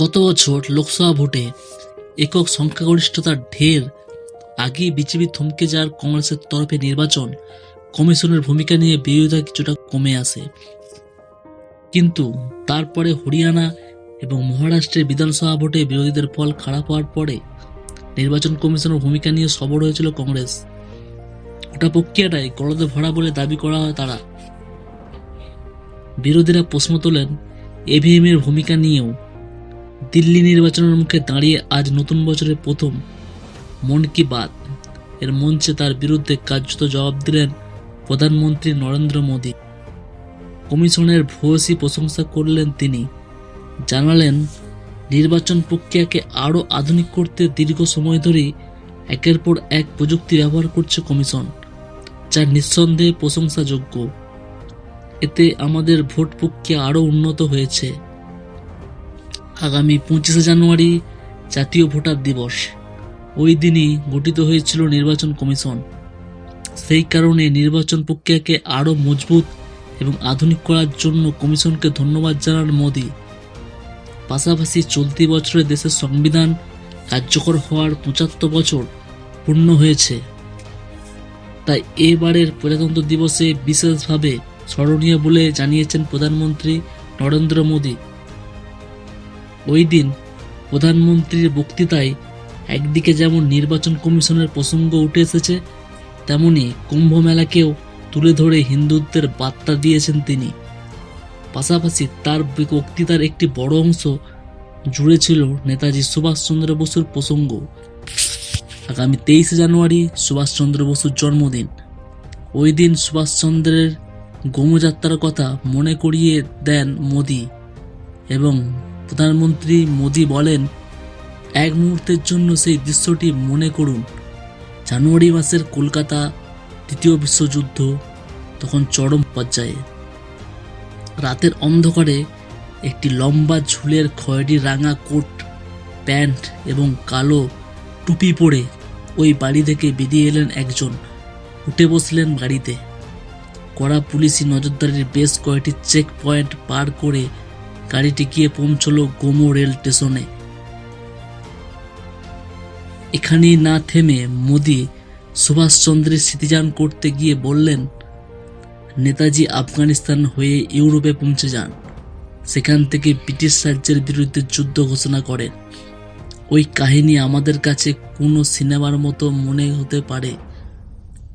গত বছর লোকসভা ভোটে একক সংখ্যাগরিষ্ঠতার ঢের আগেই বিজেপি থমকে যাওয়ার কংগ্রেসের তরফে নির্বাচন কমিশনের ভূমিকা নিয়ে বিরোধিতা কিছুটা কমে আসে। কিন্তু তারপরে হরিয়ানা এবং মহারাষ্ট্রের বিধানসভা ভোটে বিরোধীদের ফল খারাপ হওয়ার পরে নির্বাচন কমিশনের ভূমিকা নিয়ে সবর হয়েছিল কংগ্রেস। গোটা প্রক্রিয়াটাই গলদে ভরা বলে দাবি করা হয় তারা। বিরোধীরা প্রশ্ন তোলেন এভিএম এর ভূমিকা নিয়েও দিল্লি নির্বাচনের মুখে দাঁড়িয়ে আজ নতুন বছরের প্রথম মন কি বাত। এর মঞ্চে তার বিরুদ্ধে কার্যত জবাব দিলেন প্রধানমন্ত্রী নরেন্দ্র মোদী। কমিশনের ভূয়সী প্রশংসা করলেন তিনি। জানালেন, নির্বাচন প্রক্রিয়াকে আরও আধুনিক করতে দীর্ঘ সময় ধরেই একের পর এক প্রযুক্তি ব্যবহার করছে কমিশন, যা নিঃসন্দেহে প্রশংসাযোগ্য। এতে আমাদের ভোট প্রক্রিয়া আরও উন্নত হয়েছে। আগামী পঁচিশে জানুয়ারি জাতীয় ভোটার দিবস। ওই দিনই গঠিত হয়েছিল নির্বাচন কমিশন। সেই কারণে নির্বাচন প্রক্রিয়াকে আরও মজবুত এবং আধুনিক করার জন্য কমিশনকে ধন্যবাদ জানান মোদী। পাশাপাশি চলতি বছরে দেশের সংবিধান কার্যকর হওয়ার পঁচাত্তর বছর পূর্ণ হয়েছে। তাই এবারের প্রজাতন্ত্র দিবসে বিশেষভাবে স্মরণীয় বলে জানিয়েছেন প্রধানমন্ত্রী নরেন্দ্র মোদী। ওই দিন প্রধানমন্ত্রীর বক্তৃতায় একদিকে যেমন নির্বাচন কমিশনের প্রসঙ্গ উঠে এসেছে, তেমনি কুম্ভ মেলাকেও তুলে ধরে হিন্দুত্বের বার্তা দিয়েছেন তিনি। পাশাপাশি তার বক্তৃতার একটি বড় অংশ জুড়ে ছিল নেতাজি সুভাষচন্দ্র বসুর প্রসঙ্গ। আগামী তেইশে জানুয়ারি সুভাষচন্দ্র বসুর জন্মদিন। ওই দিন সুভাষচন্দ্রের গোমযাত্রার কথা মনে করিয়ে দেন মোদি এবং প্রধানমন্ত্রী মোদি বলেন, এক মুহূর্তের জন্য সেই দৃশ্যটি মনে করুন। জানুয়ারি মাসের কলকাতা, দ্বিতীয় বিশ্বযুদ্ধ, তখন চরম পর্যায়ে। রাতের অন্ধকারে একটি লম্বা ঝুলের খয়েরি রাঙা কোট, প্যান্ট এবং কালো টুপি পরে ওই বাড়ি থেকে বেরিয়ে এলেন একজন। উঠে বসলেন গাড়িতে কড়া পুলিশি নজরদারির বেশ কয়েকটি চেক পয়েন্ট পার করে গাড়িটি গিয়ে পৌঁছল গোমো রেল স্টেশনে। এখানেই না থেমে মোদি সুভাষচন্দ্রের স্মৃতিযান করতে গিয়ে বললেন, নেতাজি আফগানিস্তান হয়ে ইউরোপে পৌঁছে যান। সেখান থেকে ব্রিটিশ রাজ্যের বিরুদ্ধে যুদ্ধ ঘোষণা করেন। ওই কাহিনী আমাদের কাছে কোনো সিনেমার মতো মনে হতে পারে।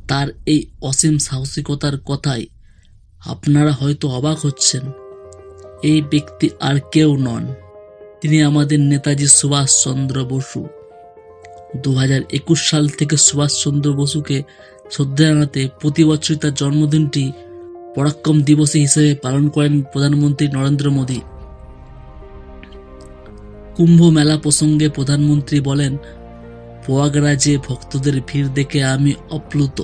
তার এই অসীম সাহসিকতার কথায় আপনারা হয়তো অবাক হচ্ছেন। এই ব্যক্তি আর কেউ নন। তিনি আমাদের নেতাজি সুভাষচন্দ্র বসু। দু হাজার একুশ সাল থেকে সুভাষচন্দ্র বসুকে শ্রদ্ধা জানাতে প্রতি বছরই তার জন্মদিনটি পরাক্রম দিবস হিসেবে পালন করেন প্রধানমন্ত্রী নরেন্দ্র মোদী। কুম্ভ মেলা প্রসঙ্গে প্রধানমন্ত্রী বলেন, প্রয়াগরাজে ভক্তদের ভিড় দেখে আমি অপ্লুত।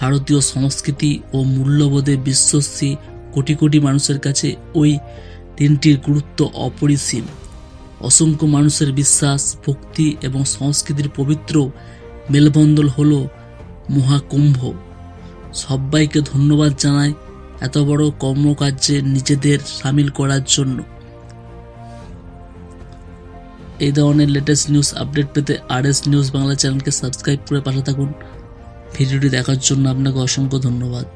ভারতীয় সংস্কৃতি ও মূল্যবোধে বিশ্বস্বী কোটি কোটি মানুষের কাছে ওই দিনটির গুরুত্ব অপরিসীম। অসংখ্য মানুষের বিশ্বাস, ভক্তি এবং সংস্কৃতির পবিত্র মেলবন্ধন হল মহাকুম্ভ। সবাইকে ধন্যবাদ জানায় এত বড় কর্মকার্যে নিজেদের সামিল করার জন্য। এই ধরনের লেটেস্ট নিউজ আপডেট পেতে আর এস নিউজ বাংলা চ্যানেলকে সাবস্ক্রাইব করে পাশে থাকুন। ভিডিওটি দেখার জন্য আপনাকে অসংখ্য ধন্যবাদ।